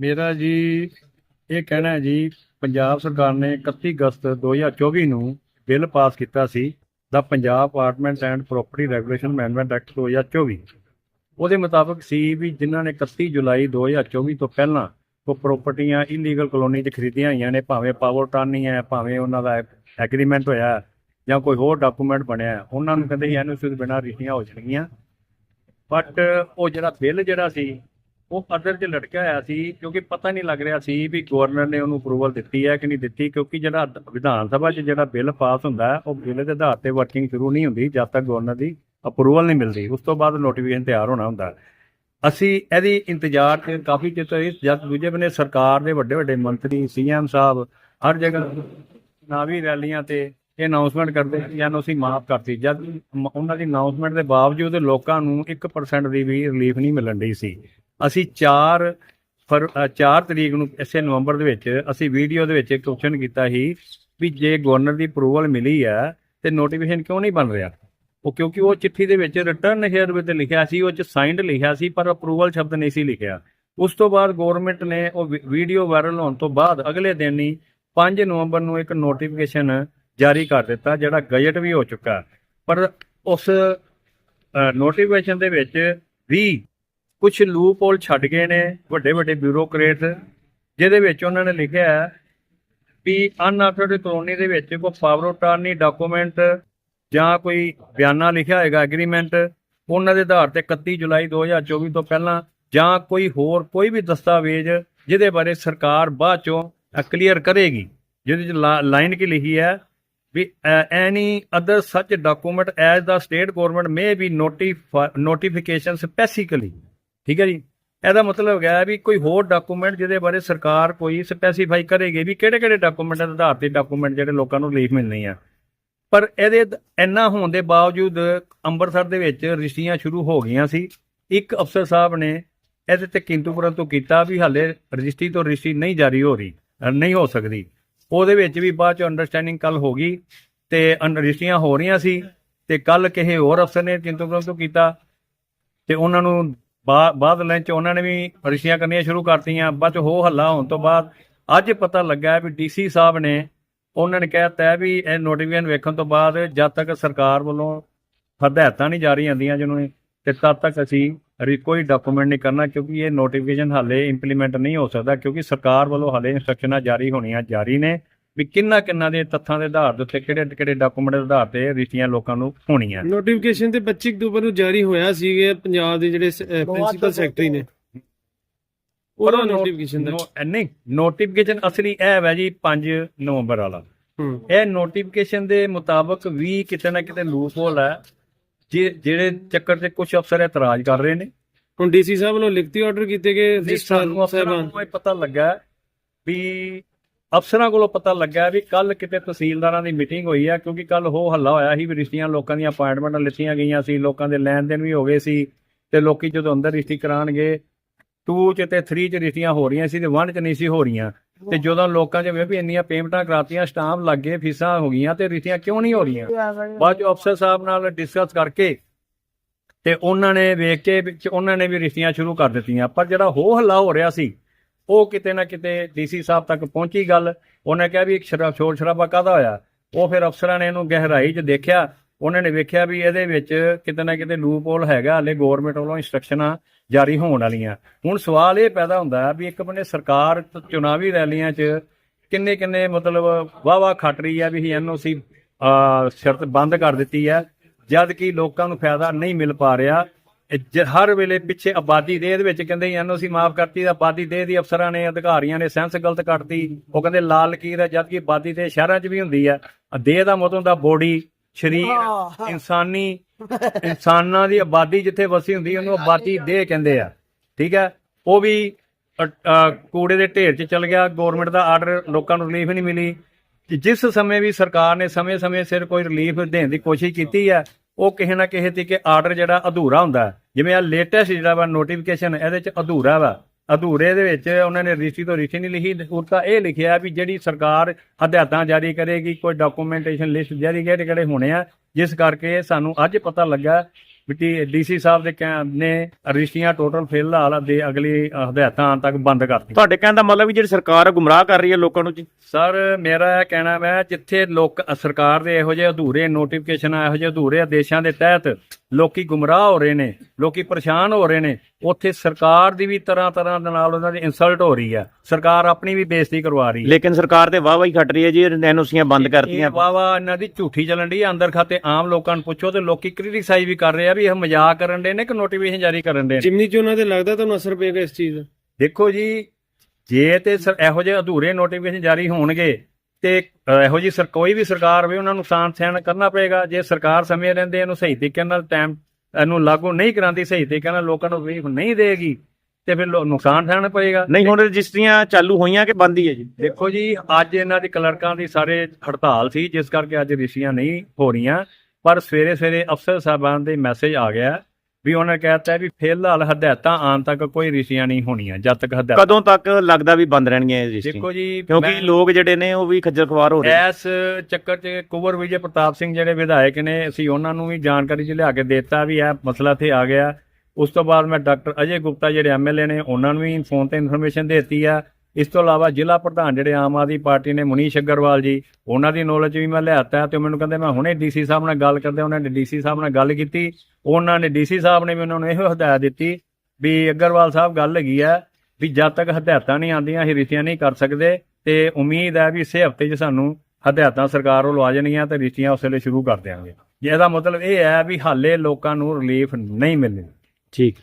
ਮੇਰਾ ਜੀ ਇਹ ਕਹਿਣਾ ਹੈ ਜੀ, ਪੰਜਾਬ ਸਰਕਾਰ ਨੇ 31 ਅਗਸਤ 2024 ਨੂੰ ਬਿੱਲ ਪਾਸ ਕੀਤਾ ਸੀ, ਦਾ Punjab apartment and property regulation amendment act 2024 ਉਹਦੇ ਮੁਤਾਬਕ ਸੀ ਵੀ ਜਿਨ੍ਹਾਂ ਨੇ 31 ਜੁਲਾਈ 2024 ਤੋਂ ਪਹਿਲਾਂ ਉਹ ਪ੍ਰਾਪਰਟੀਆਂ ਇਲੀਗਲ ਕਲੋਨੀ 'ਚ ਖਰੀਦੀਆਂ ਹੋਈਆਂ ਨੇ, ਭਾਵੇਂ ਪਾਵਰ ਟਾਨੀ ਹੈ, ਭਾਵੇਂ ਉਹਨਾਂ ਦਾ ਐਗਰੀਮੈਂਟ ਹੋਇਆ ਜਾਂ ਕੋਈ ਹੋਰ ਡਾਕੂਮੈਂਟ ਬਣਿਆ ਉਹਨਾਂ ਨੂੰ ਕਹਿੰਦੇ ਐਨਓਸੀ ਤੋਂ ਬਿਨਾਂ ਰੀਤੀਆਂ ਹੋ ਜਾਣਗੀਆਂ। ਬਟ ਉਹ ਜਿਹੜਾ ਬਿੱਲ ਜਿਹੜਾ ਸੀ ਉਹ ਅਦਰ 'ਚ ਲਟਕਿਆ ਹੋਇਆ ਸੀ, ਕਿਉਂਕਿ ਪਤਾ ਨਹੀਂ ਲੱਗ ਰਿਹਾ ਸੀ ਵੀ ਗਵਰਨਰ ਨੇ ਉਹਨੂੰ ਅਪਰੂਵਲ ਦਿੱਤੀ ਹੈ ਕਿ ਨਹੀਂ ਦਿੱਤੀ, ਕਿਉਂਕਿ ਜਿਹੜਾ ਵਿਧਾਨ ਸਭਾ 'ਚ ਜਿਹੜਾ ਬਿੱਲ ਪਾਸ ਹੁੰਦਾ ਉਹ ਬਿੱਲ ਦੇ ਆਧਾਰ ਤੇ ਵਰਕਿੰਗ ਸ਼ੁਰੂ ਨਹੀਂ ਹੁੰਦੀ ਜਦ ਤੱਕ ਗਵਰਨਰ ਦੀ ਅਪਰੂਵਲ ਨਹੀਂ ਮਿਲਦੀ, ਉਸ ਤੋਂ ਬਾਅਦ ਨੋਟੀਫਿਕੇਸ਼ਨ ਤਿਆਰ ਹੋਣਾ ਹੁੰਦਾ ਅਸੀਂ ਇਹਦੀ ਇੰਤਜ਼ਾਰ ਤੇ ਕਾਫੀ ਚਿਰ ਤੋਂ ਇਸ ਜਦ ਦੂਜੇ ਬੰਨੇ ਸਰਕਾਰ ਦੇ ਵੱਡੇ ਵੱਡੇ ਮੰਤਰੀ ਸੀਐਮ ਸਾਹਿਬ, ਹਰ ਜਗ੍ਹਾ ਨਾਵੀ ਰੈਲੀਆਂ ਤੇ ਇਹ ਅਨਾਉਂਸਮੈਂਟ ਕਰਦੇ ਕਿ ਐਨਓਸੀ ਮਾਫ ਕਰਤੀ। ਜਦ ਉਹਨਾਂ ਦੀ ਅਨਾਉਂਸਮੈਂਟ ਦੇ ਬਾਵਜੂਦ ਲੋਕਾਂ ਨੂੰ 1% ਦੀ ਵੀ ਰਿਲੀਫ ਨਹੀਂ ਮਿਲਣ ਡਈ ਸੀ। ਅਸੀਂ 4 ਫਰ 4 ਤਰੀਕ ਨੂੰ ਇਸੇ ਨਵੰਬਰ ਦੇ ਵਿੱਚ ਅਸੀਂ ਵੀਡੀਓ ਦੇ ਵਿੱਚ ਇੱਕ ਕੁਐਸਚਨ ਕੀਤਾ ਸੀ ਵੀ ਜੇ ਗਵਰਨਰ ਦੀ ਅਪਰੂਵਲ ਮਿਲੀ ਹੈ ਤੇ ਨੋਟੀਫਿਕੇਸ਼ਨ ਕਿਉਂ ਨਹੀਂ ਬਣ ਰਿਹਾ? ਉਹ ਕਿਉਂਕਿ ਉਹ ਚਿੱਠੀ ਦੇ ਵਿੱਚ ਰਿਟਰਨ ਹੇਅਰ ਵਿੱਚ ਲਿਖਿਆ ਸੀ, ਉਹ ਚ ਸਾਈਨਡ ਲਿਖਿਆ ਸੀ, ਪਰ ਅਪਰੂਵਲ ਸ਼ਬਦ ਨਹੀਂ ਸੀ ਲਿਖਿਆ। ਉਸ ਤੋਂ ਬਾਅਦ ਗਵਰਨਮੈਂਟ ਨੇ ਉਹ ਵੀ- ਵੀਡੀਓ ਵਾਇਰਲ ਹੋਣ ਤੋਂ ਬਾਅਦ ਅਗਲੇ ਦਿਨ ਹੀ 5 ਨਵੰਬਰ ਨੂੰ ਇੱਕ ਨੋਟੀਫਿਕੇਸ਼ਨ ਜਾਰੀ ਕਰ ਦਿੱਤਾ, ਜਿਹੜਾ ਗਜਟ ਵੀ ਹੋ ਚੁੱਕਾ। ਪਰ ਉਸ ਨੋਟੀਫਿਕੇਸ਼ਨ ਦੇ ਵਿੱਚ ਵੀ ਕੁਝ ਲੂਪਹੋਲ ਛੱਡ ਗਏ ਨੇ, ਵੱਡੇ ਵੱਡੇ ਬਿਊਰੋਕਰੇਟ ਜਿਹਦੇ ਵਿੱਚ ਉਹਨਾਂ ਨੇ ਲਿਖਿਆ ਹੈ ਵੀ ਅਨਆਥੋਰਾਈਜ਼ਡ ਕਲੋਨੀ ਦੇ ਵਿੱਚ ਕੋਈ ਪਾਵਰ ਅਟਾਰਨੀ ਡਾਕੂਮੈਂਟ ਜਾਂ ਕੋਈ ਬਿਆਨਾ ਲਿਖਿਆ ਹੋਏਗਾ ਐਗਰੀਮੈਂਟ ਉਹਨਾਂ ਦੇ ਆਧਾਰ ਤੇ 31 ਜੁਲਾਈ 2024 ਤੋਂ ਪਹਿਲਾਂ ਜਾਂ ਕੋਈ ਹੋਰ ਕੋਈ ਵੀ ਦਸਤਾਵੇਜ਼ ਜਿਹਦੇ ਬਾਰੇ ਸਰਕਾਰ ਬਾਅਦ ਚੋਂ ਕਲੀਅਰ ਕਰੇਗੀ, ਜਿਹਦੇ ਚ ਲਾਈਨ ਕੀ ਲਿਖੀ ਹੈ ਵੀ any other such document as the state government may be notification specifically ਠੀਕ ਹੈ ਜੀ? ਇਹਦਾ ਮਤਲਬ ਹੈ ਵੀ ਕੋਈ ਹੋਰ ਡਾਕੂਮੈਂਟ ਜਿਹਦੇ ਬਾਰੇ ਸਰਕਾਰ ਕੋਈ ਸਪੈਸੀਫਾਈ ਕਰੇਗੀ ਵੀ ਕਿਹੜੇ ਕਿਹੜੇ ਡਾਕੂਮੈਂਟਾਂ ਦੇ ਆਧਾਰ ਤੇ ਡਾਕੂਮੈਂਟ ਜਿਹੜੇ ਲੋਕਾਂ ਨੂੰ ਰਿਲੀਫ ਮਿਲਣੀ ਆ। ਪਰ ਇਹਦੇ ਇੰਨਾ ਹੋਣ ਦੇ ਬਾਵਜੂਦ ਅੰਮ੍ਰਿਤਸਰ ਦੇ ਵਿੱਚ ਰਜਿਸਟਰੀਆਂ ਸ਼ੁਰੂ ਹੋ ਗਈਆਂ ਸੀ। ਇੱਕ ਅਫਸਰ ਸਾਹਿਬ ਨੇ ਇਹਦੇ ਤੇ ਕਿੰਤੂ ਪਰੰਤੂ ਕੀਤਾ ਵੀ ਹਾਲੇ ਰਜਿਸਟਰੀ ਤੋਂ ਰਜਿਸਟਰੀ ਨਹੀਂ ਜਾਰੀ ਹੋ ਰਹੀ, ਨਹੀਂ ਹੋ ਸਕਦੀ। ਉਹਦੇ ਵਿੱਚ ਵੀ ਬਾਅਦ ਚ ਅੰਡਰਸਟੈਂਡਿੰਗ ਕੱਲ ਹੋ ਗਈ ਤੇ ਅਨ- ਰਜਿਸਟਰੀਆਂ ਹੋ ਰਹੀਆਂ ਸੀ ਤੇ ਕੱਲ ਕਿਸੇ ਹੋਰ ਅਫਸਰ ਨੇ ਕਿੰਤੂ ਪਰੰਤੂ ਕੀਤਾ ਤੇ ਉਹਨਾਂ ਨੂੰ ਬਾਅਦ ਲੈਂਚ ਉਹਨਾਂ ਨੇ ਵੀ ਰਜਿਸਟਰੀਆਂ ਕਰਨੀਆਂ ਸ਼ੁਰੂ ਕਰਤੀਆਂ, ਬਾਅਦ ਚ ਹੋ ਹੱਲਾ ਹੋਣ ਤੋਂ ਬਾਅਦ ਅੱਜ ਪਤਾ ਲੱਗਾ ਵੀ ਡੀਸੀ ਸਾਹਿਬ ਨੇ ਉਹਨਾਂ ਨੇ ਕਹਿਤਾ ਵੀ ਇਹ ਨੋਟੀਫਿਕੇਸ਼ਨ ਵੇਖਣ ਤੋਂ ਬਾਅਦ ਜਦ ਤੱਕ ਸਰਕਾਰ ਵੱਲੋਂ ਹਦਾਇਤਾਂ ਨਹੀਂ ਜਾਰੀ ਆਂਦੀਆਂ ਜਿਹਨੂੰ ਤੇ ਤਦ ਤੱਕ ਅਸੀਂ ਰੀ- ਕੋਈ ਡਾਕੂਮੈਂਟ ਨਹੀਂ ਕਰਨਾ ਕਿਉਂਕਿ ਇਹ ਨੋਟੀਫਿਕੇਸ਼ਨ ਹਾਲੇ ਇੰਪਲੀਮੈਂਟ ਨਹੀਂ ਹੋ ਸਕਦਾ ਕਿਉਂਕਿ ਸਰਕਾਰ ਵੱਲੋਂ ਹਾਲੇ ਇਨਸਟਰਕਸ਼ਨਾਂ ਜਾਰੀ ਹੋਣੀਆਂ ਜਾਰੀ ਨੇ। ਵੀ ਕਿੰਨਾ ਕਿੰਨਾ ਦੇ ਤੱਥਾਂ ਦੇ ਆਧਾਰ ਦੇ ਉੱਤੇ ਕਿਹੜੇ ਕਿਹੜੇ ਡਾਕੂਮੈਂਟ ਦੇ ਆਧਾਰ ਤੇ ਰਜਿਸਟਰੀਆਂ ਲੋਕਾਂ ਨੂੰ ਹੋਣੀਆਂ। ਨੋਟੀਫਿਕੇਸ਼ਨ ਤੇ 25 ਅਕਤੂਬਰ ਨੂੰ ਜਾਰੀ ਹੋਇਆ ਸੀਗੇ ਪੰਜਾਬ ਦੇ ਜਿਹੜੇ ਪ੍ਰਿੰਸੀਪਲ ਸੈਕਟਰੀ ਨੇ। ਉਹਦਾ ਨੋਟੀਫਿਕੇਸ਼ਨ ਦਾ। ਨੋ- ਨਹੀਂ ਨੋਟੀਫਿਕੇਸ਼ਨ ਅਸਲੀ ਇਹ ਹੈ ਜੀ 5 ਨਵੰਬਰ ਵਾਲਾ। ਹੂੰ। ਇਹ ਨੋਟੀਫਿਕੇਸ਼ਨ ਦੇ ਮੁਤਾਬਕ ਵੀ ਕਿਤੇ ਨਾ ਕਿਤੇ ਲੂਪਹੋਲ ਹੈ ਜੇ- ਜਿਹੜੇ ਚੱਕਰ ਤੇ ਕੁਝ ਅਫਸਰ ਇਤਰਾਜ਼ ਕਰ ਰਹੇ ਨੇ। ਹੁਣ ਡੀਸੀ ਸਾਹਿਬ ਵੱਲੋਂ ਲਿਖਤੀ ਆਰਡਰ ਕੀਤੇ ਗਏ ਰਜਿਸਟਰ ਅਫਸਰਾਂ ਸਾਹਿਬਾਨ। ਨੂੰ ਇਹ ਪਤਾ ਲੱਗਾ ਵੀ ਅਫਸਰਾਂ ਕੋਲੋਂ ਪਤਾ ਲੱਗਾ ਵੀ ਕੱਲ ਕਿਤੇ ਤਹਿਸੀਲਦਾਰਾਂ ਦੀ ਮੀਟਿੰਗ ਹੋਈ ਆ ਕਿਉਂਕਿ ਕੱਲ ਹੋ ਹੱਲਾ ਹੋਇਆ ਸੀ ਵੀ ਰਿਸ਼ਤੀਆਂ ਲੋਕਾਂ ਦੀਆਂ ਅਪਾਇੰਟਮੈਂਟਾਂ ਲਿੱਤੀਆਂ ਗਈਆਂ ਸੀ ਲੋਕਾਂ ਦੇ ਲੈਣ ਦੇਣ ਵੀ ਹੋ ਗਏ ਸੀ ਤੇ ਲੋਕੀ ਜਦੋਂ ਅੰਦਰ ਰਿਸ਼ਤੀ ਕਰਾਣਗੇ 2 ਚ ਤੇ 3 ਚ ਰਿਸ਼ਤੀਆਂ ਹੋ ਰਹੀਆਂ ਸੀ ਤੇ 1 ਚ ਨਹੀਂ ਸੀ ਹੋ ਰਹੀਆਂ। ਤੇ ਜਦੋਂ ਲੋਕਾਂ 'ਚ ਵੇ ਵੀ ਇੰਨੀਆਂ ਪੇਮੈਂਟਾਂ ਕਰਾਤੀਆਂ ਸਟਾਂਪ ਲੱਗ ਗਏ ਫੀਸਾਂ ਹੋ ਗਈਆਂ ਤੇ ਰਿਸ਼ਤੀਆਂ ਕਿਉਂ ਨਹੀਂ ਹੋ ਰਹੀਆਂ? ਬਾਅਦ ਚ ਅਫਸਰ ਸਾਹਿਬ ਨਾਲ ਡਿਸਕਸ ਕਰਕੇ ਤੇ ਉਹਨਾਂ ਨੇ ਵੇਖ ਕੇ ਵਿੱਚ ਉਹਨਾਂ ਨੇ ਵੀ ਰਿਸ਼ਤੀਆਂ ਸ਼ੁਰੂ ਕਰ ਦਿੱਤੀਆਂ। ਪਰ ਜਿਹੜਾ ਹੋ ਹੱਲਾ ਹੋ ਰਿਹਾ ਸੀ ਉਹ ਕਿਤੇ ਨਾ ਕਿਤੇ ਡੀਸੀ ਸਾਹਿਬ ਤੱਕ ਪਹੁੰਚੀ ਗੱਲ। ਉਹਨੇ ਕਿਹਾ ਵੀ ਇੱਕ ਸ਼ਰਾਬ ਸ਼ੋਰ ਸ਼ਰਾਬਾ ਕਾਹਦਾ ਹੋਇਆ? ਉਹ ਫਿਰ ਅਫਸਰਾਂ ਨੇ ਇਹਨੂੰ ਗਹਿਰਾਈ 'ਚ ਦੇਖਿਆ। ਉਹਨਾਂ ਨੇ ਵੇਖਿਆ ਵੀ ਇਹਦੇ ਵਿੱਚ ਕਿਤੇ ਨਾ ਕਿਤੇ ਲੂਪ ਹੋਲ ਹੈਗਾ। ਹਲੇ ਗਵਰਨਮੈਂਟ ਵੱਲੋਂ ਇੰਸਟਰਕਸ਼ਨਾਂ ਜਾਰੀ ਹੋਣ ਵਾਲੀਆਂ। ਹੁਣ ਸਵਾਲ ਇਹ ਪੈਦਾ ਹੁੰਦਾ ਵੀ ਇੱਕ ਬੰਨੇ ਸਰਕਾਰ ਚੁਣਾਵੀ ਰੈਲੀਆਂ 'ਚ ਕਿੰਨੇ ਕਿੰਨੇ ਮਤਲਬ ਵਾਹ ਵਾਹ ਖੱਟ ਰਹੀ ਹੈ ਵੀ ਐਨਓਸੀ ਸ਼ਰਤ ਬੰਦ ਕਰ ਦਿੱਤੀ ਹੈ ਜਦ ਕਿ ਲੋਕਾਂ ਨੂੰ ਫਾਇਦਾ ਨਹੀਂ ਮਿਲ ਪਾ ਰਿਹਾ। ਹਰ ਵੇਲੇ ਪਿੱਛੇ ਆਬਾਦੀ ਦੇ ਦੇ ਵਿੱਚ ਕਹਿੰਦੇ ਐਨਓਸੀ ਮਾਫ ਕਰਤੀ ਤਾਂ ਆਬਾਦੀ ਦੇ ਦੀ ਅਫਸਰਾਂ ਨੇ ਅਧਿਕਾਰੀਆਂ ਨੇ ਸੈਂਸ ਗਲਤ ਕੱਟਤੀ ਉਹ ਕਹਿੰਦੇ ਲਾਲ ਲਕੀਰ ਹੈ ਜਦ ਕਿ ਆਬਾਦੀ ਦੇ ਸ਼ਹਿਰਾਂ 'ਚ ਵੀ ਹੁੰਦੀ ਹੈ। ਦੇਹ ਦਾ ਮਤਲਬ ਹੁੰਦਾ ਬੋਡੀ ਸਰੀਰ ਇਨਸਾਨੀ ਇਨਸਾਨਾਂ ਦੀ ਆਬਾਦੀ ਜਿੱਥੇ ਵਸੀ ਹੁੰਦੀ ਉਹਨੂੰ ਆਬਾਦੀ ਦੇਹ ਕਹਿੰਦੇ ਆ। ਠੀਕ ਹੈ? ਉਹ ਵੀ ਕੂੜੇ ਦੇ ਢੇਰ 'ਚ ਚਲ ਗਿਆ ਗਵਰਨਮੈਂਟ ਦਾ ਆਰਡਰ ਲੋਕਾਂ ਨੂੰ ਰਿਲੀਫ ਨਹੀਂ ਮਿਲੀ। ਜਿਸ ਸਮੇਂ ਵੀ ਸਰਕਾਰ ਨੇ ਸਮੇਂ-ਸਮੇਂ ਸਿਰ ਕੋਈ ਰਿਲੀਫ ਦੇਣ ਦੀ ਕੋਸ਼ਿਸ਼ ਕੀਤੀ ਹੈ ਉਹ ਕਿਸੇ ਨਾ ਕਿਸੇ ਤਰੀਕੇ ਆਰਡਰ ਜਿਹੜਾ ਅਧੂਰਾ ਹੁੰਦਾ। ਜਿਵੇਂ ਆ ਲੇਟੈਸਟ ਜਿਹੜਾ ਵਾ ਨੋਟੀਫਿਕੇਸ਼ਨ ਇਹਦੇ 'ਚ ਅਧੂਰਾ ਵਾ। ਅਧੂਰੇ ਦੇ ਵਿੱਚ ਉਹਨਾਂ ਨੇ ਰਜਿਸਟਰੀ ਤੋਂ ਰਜਿਸਟਰੀ ਨਹੀਂ ਲਿਖੀ। ਉਲਟਾ ਇਹ ਲਿਖਿਆ ਵੀ ਜਿਹੜੀ ਸਰਕਾਰ ਹਦਾਇਤਾਂ ਜਾਰੀ ਕਰੇਗੀ, ਕੋਈ ਡਾਕੂਮੈਂਟੇਸ਼ਨ ਲਿਸਟ ਜਾਰੀ ਕਿਹੜੇ ਕਿਹੜੇ ਹੋਣੇ ਆ, ਜਿਸ ਕਰਕੇ ਸਾਨੂੰ ਅੱਜ ਪਤਾ ਲੱਗਾ ਵੀ ਡੀਸੀ ਸਾਹਿਬ ਦੇ ਕਹਿਣ ਨੇ ਰਜਿਸਟਰੀਆਂ ਟੋਟਲ ਫਿਲਹਾਲ ਦੇ ਅਗਲੀ ਹਦਾਇਤਾਂ ਤੱਕ ਬੰਦ ਕਰਤੀ ਤੁਹਾਡੇ ਕਹਿਣ ਦਾ ਮਤਲਬ ਵੀ ਜਿਹੜੀ ਸਰਕਾਰ ਗੁੰਮਰਾਹ ਕਰ ਰਹੀ ਹੈ ਲੋਕਾਂ ਨੂੰ ਜੀ? ਸਰ ਮੇਰਾ ਇਹ ਕਹਿਣਾ ਹੈ ਜਿੱਥੇ ਲੋਕ ਸਰਕਾਰ ਦੇ ਇਹੋ ਜਿਹੇ ਅਧੂਰੇ ਨੋਟੀਫਿਕੇਸ਼ਨ ਇਹੋ ਜਿਹੇ ਅਧੂਰੇ ਆਦੇਸ਼ਾਂ ਦੇ ਤਹਿਤ ਲੋਕੀ ਗੁੰਮਰਾਹ ਹੋ ਰਹੇ ਨੇ ਲੋਕੀ ਪਰੇਸ਼ਾਨ ਹੋ ਰਹੇ ਨੇ ਉੱਥੇ ਸਰਕਾਰ ਦੀ ਵੀ ਤਰ੍ਹਾਂ ਤਰ੍ਹਾਂ ਦੇ ਨਾਲ ਉਹਨਾਂ ਦੀ ਇਨਸਲਟ ਹੋ ਰਹੀ ਹੈ ਸਰਕਾਰ ਆਪਣੀ ਵੀ ਬੇਇੱਜ਼ਤੀ ਕਰਵਾ ਰਹੀ ਹੈ ਲੇਕਿਨ ਸਰਕਾਰ ਤੇ ਵਾਹ ਵਾਹੀ ਖੱਟ ਰਹੀ ਹੈ ਜੀ ਐਨਓਸੀਆਂ ਬੰਦ ਕਰਤੀਆਂ। ਵਾਵਾ ਇਹਨਾਂ ਦੀ ਝੂਠੀ ਚੱਲਣ ਦੀ ਅੰਦਰ ਖਾਤੇ ਆਮ ਲੋਕਾਂ ਨੂੰ ਪੁੱਛੋ ਤੇ ਲੋਕੀ ਕ੍ਰਿਟਿਸਾਈਜ਼ ਵੀ ਕਰ ਰਹੇ ਆ ਵੀ ਇਹ ਮਜ਼ਾਕ ਕਰਨ ਦੇ ਨੇ ਕਿ ਨੋਟੀਫਿਕੇਸ਼ਨ ਜਾਰੀ ਕਰਨ ਦੇ ਨੇ? ਜਿਮਨੀ ਚੋਣਾਂ ਤੇ ਲੱਗਦਾ ਤੁਹਾਨੂੰ ਅਸਰ ਪਏਗਾ ਇਸ ਚੀਜ਼ ਦਾ। ਦੇਖੋ ਜੀ ਜੇ ਤੇ ਸਰ- ਇਹੋ ਜਿਹੇ ਅਧੂਰੇ ਨੋਟੀਫਿਕੇਸ਼ਨ ਜਾਰੀ ਹੋਣਗੇ ਤੇ ਇਹੋ ਜੀ ਸਰ ਕੋਈ ਵੀ ਸਰਕਾਰ ਹੋਵੇ ਉਹਨਾਂ ਨੂੰ ਨੁਕਸਾਨ ਸਹਿਣ ਕਰਨਾ ਪਏਗਾ। ਜੇ ਸਰਕਾਰ ਸਮੇਂ ਰਹਿੰਦੇ ਇਹਨੂੰ ਸਹੀ ਤਰੀਕੇ ਨਾਲ ਟਾਈਮ ਇਹਨੂੰ ਲਾਗੂ ਨਹੀਂ ਕਰਾਂਦੀ ਸਹੀ ਤਰੀਕੇ ਨਾਲ ਲੋਕਾਂ ਨੂੰ ਰੀਫ ਨਹੀਂ ਦੇਗੀ ਤੇ ਫਿਰ ਨੁਕਸਾਨ ਸਹਿਣਾ ਪਏਗਾ। ਨਹੀਂ ਹੁਣ ਰਜਿਸਟਰੀਆਂ ਚਾਲੂ ਹੋਈਆਂ ਕਿ ਬੰਦ ਹੀ ਹੈ ਜੀ? ਦੇਖੋ ਜੀ ਅੱਜ ਇਹਨਾਂ ਦੀ ਕਲਰਕਾਂ ਦੀ ਸਾਰੇ ਹੜਤਾਲ ਸੀ ਜਿਸ ਕਰਕੇ ਅੱਜ ਰਿਸ਼ੀਆਂ ਨਹੀਂ ਹੋ ਰਹੀਆਂ। ਪਰ ਸਵੇਰੇ ਸਵੇਰੇ ਅਫਸਰ ਸਾਹਿਬਾਨ ਦੇ ਮੈਸੇਜ ਆ ਗਿਆ। ਵੀ ਉਹਨਾਂ ਕਹਿਤਾ ਵੀ ਫਿਲਹਾਲ ਹਦਾਇਤਾਂ ਆਉਣ ਤੱਕ ਕੋਈ ਰਿਸ਼ੀਆਂ ਨਹੀਂ ਹੋਣੀਆਂ ਜਦ ਤੱਕ ਹਦਾਇਤਾਂ ਕਦੋਂ ਤੱਕ ਲੱਗਦਾ ਵੀ ਬੰਦ ਰਹਿਣਗੀਆਂ ਇਹ ਰਜਿਸਟਰੀਆਂ? ਦੇਖੋ ਜੀ ਕਿਉਂਕਿ ਲੋਕ ਜਿਹੜੇ ਨੇ ਉਹ ਵੀ ਖੱਜਲ ਖਵਾਰ ਹੋ ਰਹੇ। ਇਸ ਚੱਕਰ 'ਚ ਕੁਵਰ ਵਿਜੇ ਪ੍ਰਤਾਪ ਸਿੰਘ ਜਿਹੜੇ ਵਿਧਾਇਕ ਨੇ ਅਸੀਂ ਉਹਨਾਂ ਨੂੰ ਵੀ ਜਾਣਕਾਰੀ 'ਚ ਲਿਆ ਕੇ ਦਿੱਤਾ ਵੀ ਇਹ ਮਸਲਾ ਤੇ ਆ ਗਿਆ। ਉਸ ਤੋਂ ਬਾਅਦ ਮੈਂ ਡਾਕਟਰ ਅਜੇ ਗੁਪਤਾ ਜਿਹੜੇ ਐਮਐਲਏ ਨੇ ਉਹਨਾਂ ਨੂੰ ਵੀ ਫੋਨ ਤੇ ਇਨਫੋਰਮੇਸ਼ਨ ਦਿੱਤੀ ਆ। ਇਸ ਤੋਂ ਇਲਾਵਾ ਜ਼ਿਲ੍ਹਾ ਪ੍ਰਧਾਨ ਜਿਹੜੇ ਆਮ ਆਦਮੀ ਪਾਰਟੀ ਨੇ ਮੁਨੀਸ਼ ਅਗਰਵਾਲ ਜੀ, ਉਹਨਾਂ ਦੀ ਨੌਲੇਜ ਵੀ ਮੈਂ ਲਿਆਤਾ ਤੇ ਉਹ ਮੈਨੂੰ ਕਹਿੰਦੇ, ਮੈਂ ਹੁਣੇ ਡੀਸੀ ਸਾਹਿਬ ਨਾਲ ਗੱਲ ਕਰਦੇ, ਉਹਨਾਂ ਨੇ ਡੀਸੀ ਸਾਹਿਬ ਨਾਲ ਗੱਲ ਕੀਤੀ, ਉਹਨਾਂ ਨੇ ਡੀਸੀ ਸਾਹਿਬ ਨੇ ਮੈਨੂੰ ਇਹੋ ਹਦਾਇਤ ਦਿੱਤੀ ਵੀ ਅਗਰਵਾਲ ਸਾਹਿਬ ਗੱਲ ਹੈਗੀ ਆ ਵੀ ਜਦ ਤੱਕ ਹਦਾਇਤਾਂ ਨਹੀਂ ਆਉਂਦੀਆਂ, ਅਸੀਂ ਰਿਸ਼ਤੀਆਂ ਨਹੀਂ ਕਰ ਸਕਦੇ ਤੇ ਉਮੀਦ ਹੈ ਵੀ ਇਸੇ ਹਫ਼ਤੇ 'ਚ ਸਾਨੂੰ ਹਦਾਇਤਾਂ ਸਰਕਾਰ ਵੱਲੋਂ ਆ ਜਾਣਗੀਆਂ ਤੇ ਰਿਸ਼ਤੀਆਂ ਉਸ ਲਈ ਸ਼ੁਰੂ ਕਰ ਦਿਆਂਗੇ। ਇਹਦਾ ਮਤਲਬ ਇਹ ਹੈ ਵੀ ਹਾਲੇ ਲੋਕਾਂ ਨੂੰ ਰਿਲੀਫ ਨਹੀਂ ਮਿਲਣੀ। ਠੀਕ।